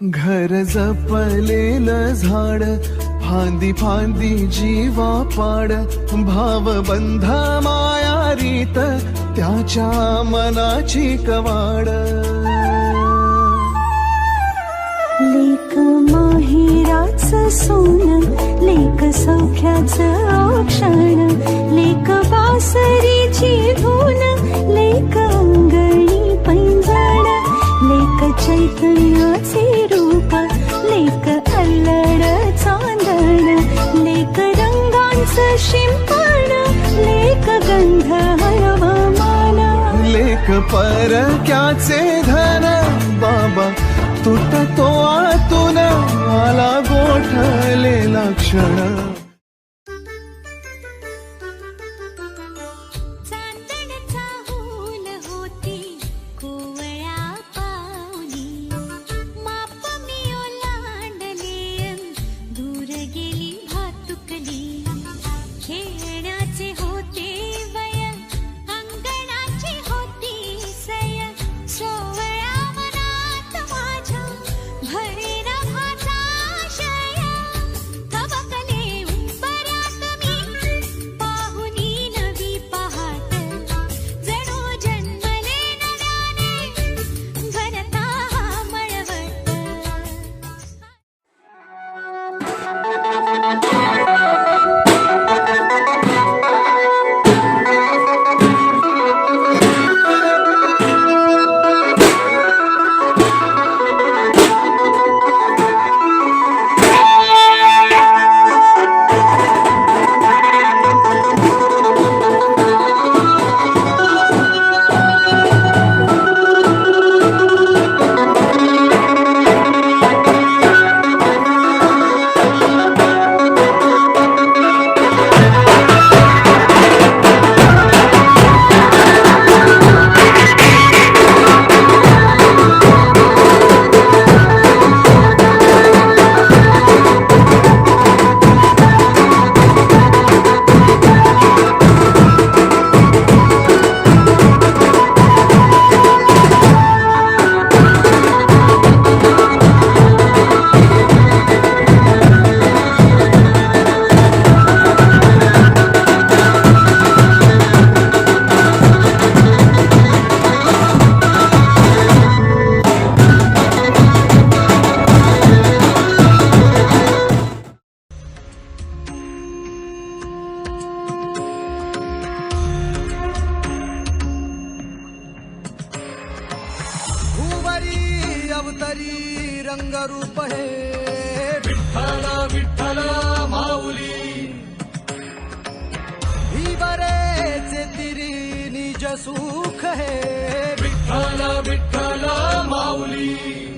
घर जपलेलं झाड फांदी फांदी जीवा पाड भावबंध माया रीत त्याच्या मनाची कवाड. लेख माहिराच सोन लेख सौख्याच औक्षण लेख परक्याचे धन बाबा तुटतो आतून मला गोठलेला क्षण. रंग हे। विठ्ठला विठ्ठला माऊली। भीवरेचे तिरी निज सुख हे। विठ्ठला विठ्ठला माऊली।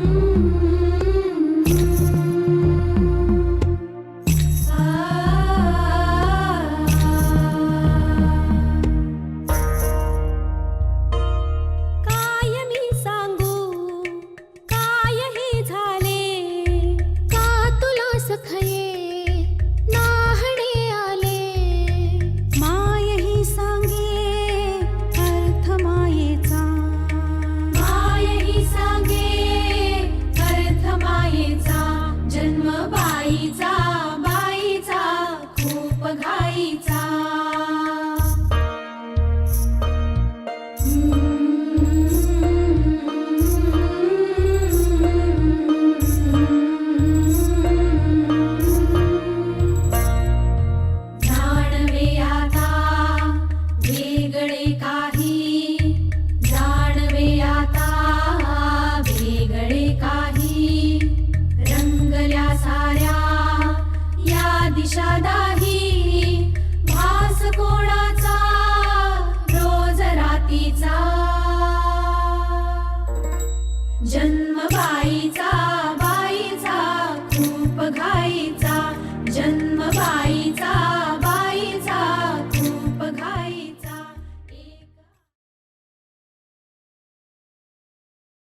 जन्म पायीचा